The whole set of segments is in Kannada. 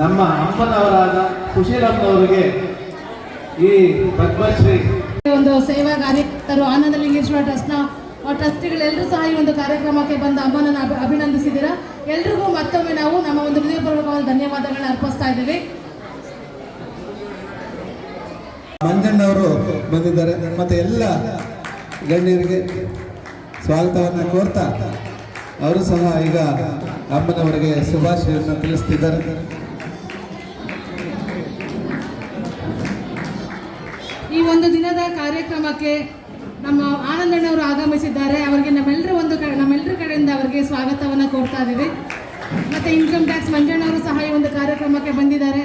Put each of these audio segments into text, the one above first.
ನಮ್ಮ ಅಮ್ಮನವರಾದ ಸುಶೀಲಮ್ಮನವರಿಗೆ ಈ ಪದ್ಮಶ್ರೀ. ಒಂದು ಸೇವಾ ಕಾರ್ಯಕರ್ತರು ಆನಂದ ಲಿಂಗೇಶ್ವರ ಟ್ರಸ್ಟ್ನ ಟ್ರಸ್ಟಿಗಳೆಲ್ಲರೂ ಸಹ ಈ ಒಂದು ಕಾರ್ಯಕ್ರಮಕ್ಕೆ ಬಂದು ಅಮ್ಮನನ್ನು ಅಭಿ ಅಭಿನಂದಿಸಿದ್ದೀರಾ? ಎಲ್ರಿಗೂ ಮತ್ತೊಮ್ಮೆ ನಾವು ನಮ್ಮ ಒಂದು ಹೃದಯಪೂರ್ವಕವಾದ ಧನ್ಯವಾದಗಳನ್ನ ಅರ್ಪಿಸ್ತಾ ಇದ್ದೀವಿ. ಮಂಜಣ್ಣವರು ಬಂದಿದ್ದಾರೆ. ಮತ್ತೆ ಎಲ್ಲ ಗಣ್ಯರಿಗೆ ಸ್ವಾಗತವನ್ನು ಕೋರ್ತಾ ಅವರು ಸಹ ಈಗ ಅಮ್ಮನವರಿಗೆ ಶುಭಾಶಯವನ್ನು ತಿಳಿಸ್ತಿದ್ದಾರೆ. ಈ ಒಂದು ದಿನದ ಕಾರ್ಯಕ್ರಮಕ್ಕೆ ನಮ್ಮ ಆನಂದಣ್ಣವರು ಆಗಮಿಸಿದ್ದಾರೆ. ಅವರಿಗೆ ನಮ್ಮೆಲ್ಲರೂ ಒಂದು ಕಡೆ ನಮ್ಮೆಲ್ಲರ ಕಡೆಯಿಂದ ಅವರಿಗೆ ಸ್ವಾಗತವನ್ನು ಕೊಡ್ತಾ ಇದ್ದೀವಿ. ಮತ್ತು ಇನ್ಕಮ್ ಟ್ಯಾಕ್ಸ್ ಮಂಜಣ್ಣವರು ಸಹ ಈ ಒಂದು ಕಾರ್ಯಕ್ರಮಕ್ಕೆ ಬಂದಿದ್ದಾರೆ.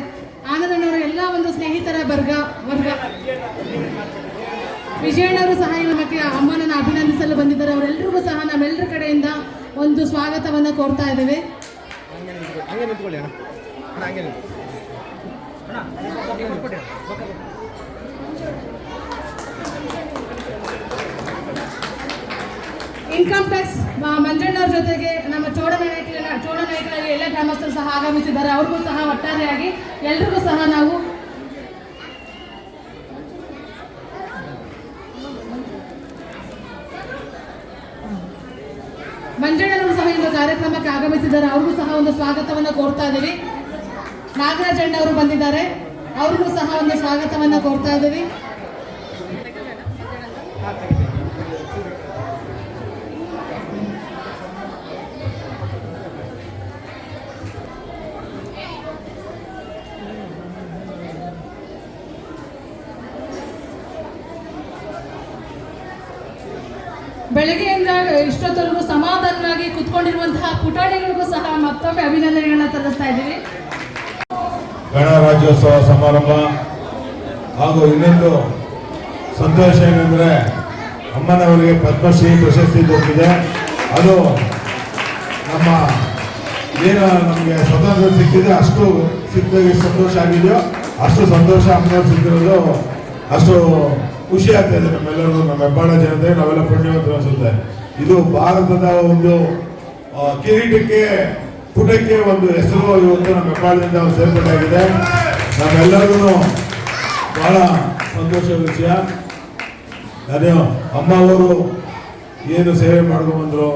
ಆನಂದಣ್ಣವರ ಎಲ್ಲ ಒಂದು ಸ್ನೇಹಿತರ ವರ್ಗ ವರ್ಗ. ವಿಜಯಣ್ಣವರು ಸಹ ನಮಗೆ ಅಮ್ಮನನ್ನು ಅಭಿನಂದಿಸಲು ಬಂದಿದ್ದಾರೆ. ಅವರೆಲ್ಲರಿಗೂ ಸಹ ನಮ್ಮೆಲ್ಲರ ಕಡೆಯಿಂದ ಒಂದು ಸ್ವಾಗತವನ್ನು ಕೊಡ್ತಾ ಇದ್ದೇವೆ. ಹಂಗೆ ನಿಂತ್ಕೊಳ್ಳಿ ಹಂಗೆ ನಿಂತ್ಕೊಳ್ಳಿ. ಅಣ್ಣ ಹಂಗೆ ನಿಂತ್ಕೊಳ್ಳಿ ಅಣ್ಣ. ಪಕ್ಕ ಬನ್ನಿ. ಇನ್ಕಮ್ ಟ್ಯಾಕ್ಸ್ ಮಂಜಣ್ಣವ್ರ ಜೊತೆಗೆ ನಮ್ಮ ಚೋಡನಾಯಕನ ಚೋಡನಾಯಕರಾಗಿ ಎಲ್ಲ ಗ್ರಾಮಸ್ಥರು ಸಹ ಆಗಮಿಸಿದ್ದಾರೆ. ಅವ್ರಿಗೂ ಸಹ ಒಟ್ಟಾರೆಯಾಗಿ ಎಲ್ರಿಗೂ ಸಹ ನಾವು ಮಂಜಣ್ಣವರು ಸಹ ಇಂದು ಕಾರ್ಯಕ್ರಮಕ್ಕೆ ಆಗಮಿಸಿದ್ದಾರೆ. ಅವ್ರಿಗೂ ಸಹ ಒಂದು ಸ್ವಾಗತವನ್ನು ಕೋರ್ತಾ ಇದ್ದೀವಿ. ನಾಗರಾಜ್ ಅಣ್ಣ ಅವರು ಬಂದಿದ್ದಾರೆ. ಅವ್ರಿಗೂ ಸಹ ಒಂದು ಸ್ವಾಗತವನ್ನು ಕೋರ್ತಾ ಇದ್ದೀವಿ. ಬೆಳಗ್ಗೆಯಿಂದ ಇಷ್ಟೊತ್ತವರೆಗೂ ಸಮಾಧಾನವಾಗಿ ಕುತ್ಕೊಂಡಿರುವಂತಹ ಪುಟಾಣಿಗಳಿಗೂ ಸಹ ಮತ್ತೊಮ್ಮೆ ಅಭಿನಂದನೆಗಳನ್ನ ಸಲ್ಲಿಸ್ತಾ ಇದ್ದೀವಿ. ಗಣರಾಜ್ಯೋತ್ಸವ ಸಮಾರಂಭ ಹಾಗೂ ಇನ್ನೊಂದು ಸಂತೋಷ ಏನಂದ್ರೆ ಅಮ್ಮನವರಿಗೆ ಪದ್ಮಶ್ರೀ ಪ್ರಶಸ್ತಿ ದೊರಕಿದೆ ಅದು ನಮ್ಮ ಏನು ನಮಗೆ ಸ್ವತಂತ್ರ ಸಿಕ್ಕಿದೆ, ಅಷ್ಟು ಸಿಕ್ಕಿದಾಗ ಸಂತೋಷ ಆಗಿದೆಯೋ, ಅಷ್ಟು ಸಂತೋಷ ಅಮ್ಮನವ್ರು ಸಿಕ್ಕಿರೋದು ಅಷ್ಟು ಖುಷಿ ಆಗ್ತಾ ಇದೆ ನಮ್ಮೆಲ್ಲರೂ ನಮ್ಮ ಹೆಬ್ಬಾಳ ಜನತೆ, ನಾವೆಲ್ಲ ಪುಣ್ಯವಂತರು ಅನ್ಸುತ್ತೆ. ಇದು ಭಾರತದ ಒಂದು ಕಿರೀಟಕ್ಕೆ, ಪುಟಕ್ಕೆ ಒಂದು ಹೆಸರು ಇವತ್ತು ನಮ್ಮ ಹೆಬ್ಬಾಳದಿಂದ ಸೇರ್ಪಡೆಯಾಗಿದೆ ನಮ್ಮೆಲ್ಲರಿಗೂ ಬಹಳ ಸಂತೋಷದ ವಿಷಯ. ಅದೇ ಅಮ್ಮ ಅವರು ಏನು ಸೇವೆ ಮಾಡ್ಕೊಂಡು ಬಂದರು,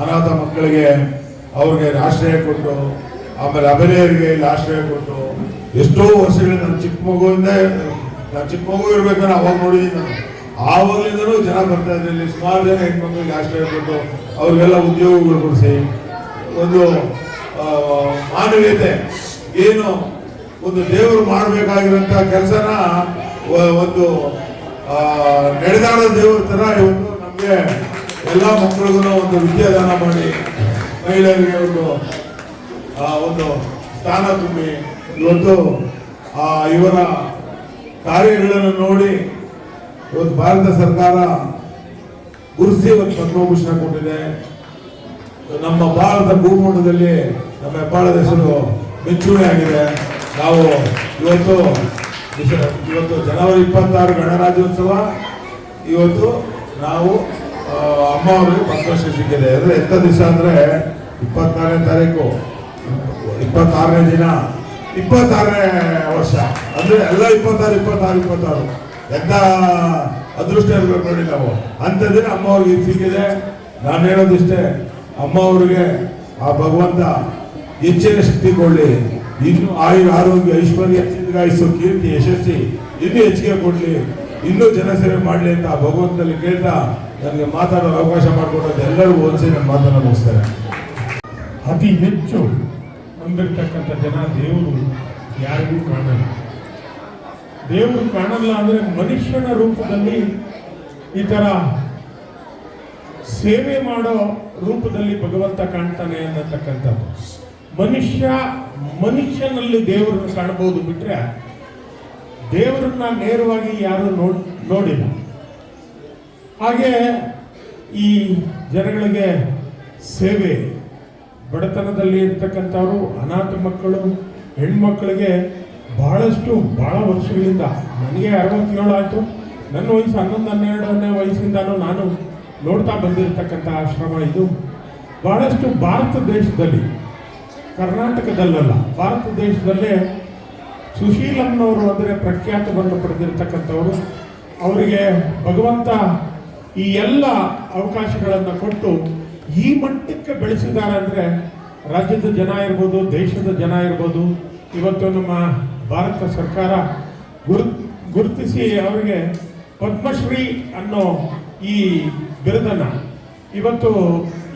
ಅನಾಥ ಮಕ್ಕಳಿಗೆ ಅವ್ರಿಗೆ ಆಶ್ರಯ ಕೊಟ್ಟು, ಆಮೇಲೆ ಅಭಿನಯರಿಗೆ ಇಲ್ಲಿ ಆಶ್ರಯ ಕೊಟ್ಟು, ಎಷ್ಟೋ ವರ್ಷಗಳಿಂದ ನಾನು ಚಿಕ್ಕ ಮಗುವಿಂದ ನಾನು ಚಿಕ್ಕ ಮಗು ಇರ್ಬೇಕಾದ್ರೆ ಅವಾಗ ನೋಡಿದ್ದೀನಿ ನಾನು. ಆವಾಗಲಿಂದನೂ ಜನ ಬರ್ತಾ ಇದ್ರು ಇಲ್ಲಿ. ಸುಮಾರು ಜನ ಹೆಣ್ಮಕ್ಳಿಗೆ ಆಶ್ರಯ ಕೊಟ್ಟು ಅವ್ರಿಗೆಲ್ಲ ಉದ್ಯೋಗಗಳು ಕೊಡಿಸಿ. ಒಂದು ಮಾನವೀಯತೆ. ಏನು ಒಂದು ದೇವರು ಮಾಡಬೇಕಾಗಿರೋಂಥ ಕೆಲಸನ ಒಂದು ನಡೆದಾಡೋ ದೇವ್ರ ಥರ ಇವತ್ತು ನಮಗೆ ಎಲ್ಲ ಮಕ್ಕಳಿಗೂ ಒಂದು ವಿದ್ಯಾದಾನ ಮಾಡಿ, ಮಹಿಳೆಯರಿಗೆ ಒಂದು ಒಂದು ಸ್ಥಾನ ತುಂಬಿ ಇವತ್ತು ಇವರ ಕಾರ್ಯಗಳನ್ನು ನೋಡಿ ಇವತ್ತು ಭಾರತ ಸರ್ಕಾರ ಗುರುಸಿ ಒಂದು ಪದ್ಮಭೂಷಣ ಕೊಟ್ಟಿದೆ. ನಮ್ಮ ಭಾರತ ಭೂಮಂಡದಲ್ಲಿ ನಮ್ಮ ಹೆಬ್ಬಾಳದ ಹೆಸರು ಮೆಚ್ಚುಗೆ ಆಗಿದೆ. ನಾವು ಇವತ್ತು ಇವತ್ತು ಜನವರಿ ಇಪ್ಪತ್ತಾರು ಗಣರಾಜ್ಯೋತ್ಸವ. ಇವತ್ತು ನಾವು ಅಮ್ಮ ಅವರಿಗೆ ಸಿಕ್ಕಿದೆ. ಅಂದರೆ ಎಂಥ ದಿವಸ ಅಂದರೆ ಇಪ್ಪತ್ತಾರನೇ ತಾರೀಕು. ಇಪ್ಪತ್ತಾರನೇ ದಿನ, ಇಪ್ಪತ್ತಾರನೇ ವರ್ಷ. ಎಲ್ಲ ಇಪ್ಪತ್ತಾರು ಇಪ್ಪತ್ತಾರು ಇಪ್ಪತ್ತಾರು. ಎಂತ ಅದೃಷ್ಟ ಇರ್ಬೇಕು ನೋಡಿ ನಾವು. ಅಂಥದ್ದೇ ಅಮ್ಮ ಅವ್ರಿಗೆ ಸಿಕ್ಕಿದೆ ನಾನು ಹೇಳೋದಿಷ್ಟೇ ಅಮ್ಮ ಅವ್ರಿಗೆ ಆ ಭಗವಂತ ಹೆಚ್ಚಿನ ಶಕ್ತಿ ಕೊಡ್ಲಿ ಇನ್ನು ಆಯು, ಆರೋಗ್ಯ, ಐಶ್ವರ್ಯ ದೀರ್ಘಾಯುಸ್ಸು ಕೀರ್ತಿ, ಯಶಸ್ಸಿ ಇನ್ನೂ ಹೆಚ್ಚಿಗೆ ಕೊಡ್ಲಿ. ಇನ್ನೂ ಜನಸೇವೆ ಮಾಡಲಿ ಅಂತ ಆ ಭಗವಂತನಲ್ಲಿ ಕೇಳ್ತಾ ನನಗೆ ಮಾತಾಡೋ ಅವಕಾಶ ಮಾಡಿಕೊಡೋದು ಎಲ್ಲರೂ ಒಂದ್ಸರಿ ನನ್ನ ಮಾತನ್ನು ಮುಗಿಸ್ತಾರೆ ಅತಿ ಹೆಚ್ಚು ಹೊಂದಿರ್ತಕ್ಕಂಥ ಜನ ದೇವರು ಯಾರಿಗೂ ಕಾಣಲ್ಲ. ದೇವರು ಕಾಣಲ್ಲ ಅಂದ್ರೆ ಮನುಷ್ಯನ ರೂಪದಲ್ಲಿ ಈ ತರ ಸೇವೆ ಮಾಡೋ ರೂಪದಲ್ಲಿ ಭಗವಂತ ಕಾಣ್ತಾನೆ ಅನ್ನತಕ್ಕಂಥದ್ದು. ಮನುಷ್ಯ ಮನುಷ್ಯನಲ್ಲಿ ದೇವರನ್ನು ಕಾಣಬಹುದು ಬಿಟ್ರೆ ದೇವರನ್ನ ನೇರವಾಗಿ ಯಾರು ನೋಡ್, ನೋಡಿಲ್ಲ. ಹಾಗೆ ಈ ಜನಗಳಿಗೆ ಸೇವೆ ಬಡತನದಲ್ಲಿ ಇರ್ತಕ್ಕಂಥವ್ರು, ಅನಾಥ ಮಕ್ಕಳು, ಹೆಣ್ಮಕ್ಳಿಗೆ ಬಹಳಷ್ಟು, ಬಹಳ ವರ್ಷಗಳಿಂದ, ನನಗೆ ಅರವತ್ತೇಳು ಆಯಿತು. ನನ್ನ ವಯಸ್ಸು ಹನ್ನೊಂದು ಹನ್ನೆರಡನೇ ವಯಸ್ಸಿಂದನೂ ನಾನು ನೋಡ್ತಾ ಬಂದಿರತಕ್ಕಂಥ ಆಶ್ರಮ ಇದು. ಬಹಳಷ್ಟು ಭಾರತ ದೇಶದಲ್ಲಿ, ಕರ್ನಾಟಕದಲ್ಲಲ್ಲ, ಭಾರತ ದೇಶದಲ್ಲೇ ಸುಶೀಲಮ್ಮನವರು ಅಂದರೆ ಪ್ರಖ್ಯಾತವನ್ನು ಪಡೆದಿರ್ತಕ್ಕಂಥವರು. ಅವರಿಗೆ ಭಗವಂತ ಈ ಎಲ್ಲ ಅವಕಾಶಗಳನ್ನು ಕೊಟ್ಟು ಈ ಮಟ್ಟಕ್ಕೆ ಬೆಳೆಸಿದ್ದಾರೆ ಅಂದರೆ ರಾಜ್ಯದ ಜನ ಇರ್ಬೋದು, ದೇಶದ ಜನ ಇರ್ಬೋದು. ಇವತ್ತು ನಮ್ಮ ಭಾರತ ಸರ್ಕಾರ ಗುರು ಗುರುತಿಸಿ ಅವರಿಗೆ ಪದ್ಮಶ್ರೀ ಅನ್ನೋ ಈ ಬಿರುದನ್ನು. ಇವತ್ತು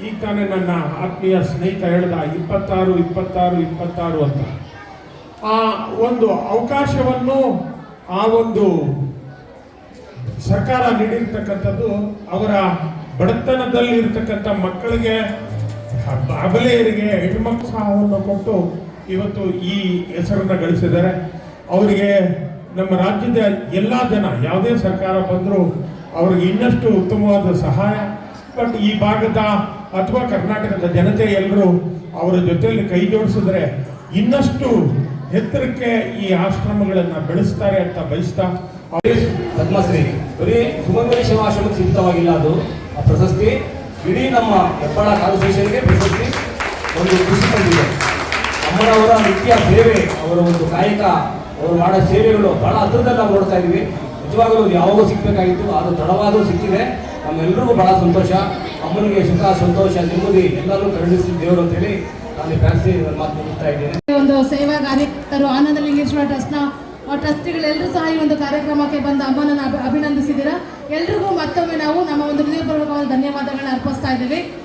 ಈಗ ತಾನೇ ನನ್ನ ಆತ್ಮೀಯ ಸ್ನೇಹಿತ ಹೇಳ್ದ ಇಪ್ಪತ್ತಾರು ಇಪ್ಪತ್ತಾರು ಇಪ್ಪತ್ತಾರು ಅಂತ. ಆ ಒಂದು ಅವಕಾಶವನ್ನು, ಆ ಒಂದು ಸರ್ಕಾರ ನೀಡಿರ್ತಕ್ಕಂಥದ್ದು ಅವರ ಬಡತನದಲ್ಲಿ ಇರ್ತಕ್ಕಂಥ ಮಕ್ಕಳಿಗೆ ಅಬಲೆಯರಿಗೆ ಹೆಣ್ಮಕ್ಳು ಸಹವನ್ನು ಕೊಟ್ಟು ಇವತ್ತು ಈ ಹೆಸರನ್ನು ಗಳಿಸಿದ್ದಾರೆ. ಅವರಿಗೆ ನಮ್ಮ ರಾಜ್ಯದ ಎಲ್ಲ ಜನ, ಯಾವುದೇ ಸರ್ಕಾರ ಬಂದರೂ ಅವ್ರಿಗೆ ಇನ್ನಷ್ಟು ಉತ್ತಮವಾದ ಸಹಾಯ. ಬಟ್ ಈ ಭಾಗದ ಅಥವಾ ಕರ್ನಾಟಕದ ಜನತೆ ಎಲ್ಲರೂ ಅವರ ಜೊತೆಯಲ್ಲಿ ಕೈ ಜೋಡಿಸಿದ್ರೆ ಇನ್ನಷ್ಟು ಎತ್ತರಕ್ಕೆ ಈ ಆಶ್ರಮಗಳನ್ನು ಬೆಳೆಸ್ತಾರೆ ಅಂತ ಬಯಸ್ತಾ. ಪದ್ಮಶ್ರೀ, ಬರೀ ಸುಮಂಗಲಿ ಆಶ್ರಮಕ್ಕೆ ಸೀಮಿತವಾಗಿಲ್ಲ ಅದು. ಆ ಪ್ರಶಸ್ತಿ, ಇಡೀ ನಮ್ಮ ಹೆಬ್ಬಾಳ ಕಾನ್ಸ್ಟಿಟ್ಯೂಷನ್ಗೆ ಪ್ರಶಸ್ತಿ. ಒಂದು ಖುಷಿ ತಂದಿದೆ. ಅಮ್ಮನವರ ನಿತ್ಯ ಸೇವೆ, ಅವರ ಒಂದು ಕಾಯಕ, ಅವರು ಮಾಡೋ ಸೇವೆಗಳು ಬಹಳ ಹತ್ರದಲ್ಲಿ ನಾವು ನೋಡ್ತಾ ಇದ್ದೀವಿ ನಿಜವಾಗಲೂ ಯಾವಾಗೂ ಸಿಗ್ಬೇಕಾಗಿತ್ತು ಅದು ತಡವಾದರೂ ಸಿಕ್ಕಿದೆ. ನಮ್ಮೆಲ್ಲರಿಗೂ ಬಹಳ ಸಂತೋಷ. ಅಮ್ಮನಿಗೆ ಸುಖ, ಸಂತೋಷ, ನೆಮ್ಮದಿ, ಎಲ್ಲರೂ ಕರುಣಿಸಿ ದೇವರು ಅಂತೇಳಿ ನಾನು ನನ್ನ ಮಾತು ಮುಗಿಸ್ತಾ ಇದ್ದೇನೆ. ಒಂದು ಸೇವಾ ಕಾರ್ಯಕರ್ತರು ಆನಂದ ಲಿಂಗೇಶ್ವರ ಟ್ರಸ್ಟ್ನ ಟ್ರಸ್ಟಿಗಳೆಲ್ಲರೂ ಸಹ ಈ ಒಂದು ಕಾರ್ಯಕ್ರಮಕ್ಕೆ ಬಂದು ಅಮ್ಮನನ್ನು ಅಭಿ- ಅಭಿನಂದಿಸಿದ್ದೀರಾ. ಎಲ್ರಿಗೂ ಮತ್ತೊಮ್ಮೆ ನಾವು ನಮ್ಮ ಒಂದು ಹೃದಯಪೂರ್ವಕವಾದ ಧನ್ಯವಾದಗಳನ್ನ ಅರ್ಪಿಸ್ತಾ ಇದ್ದೀವಿ.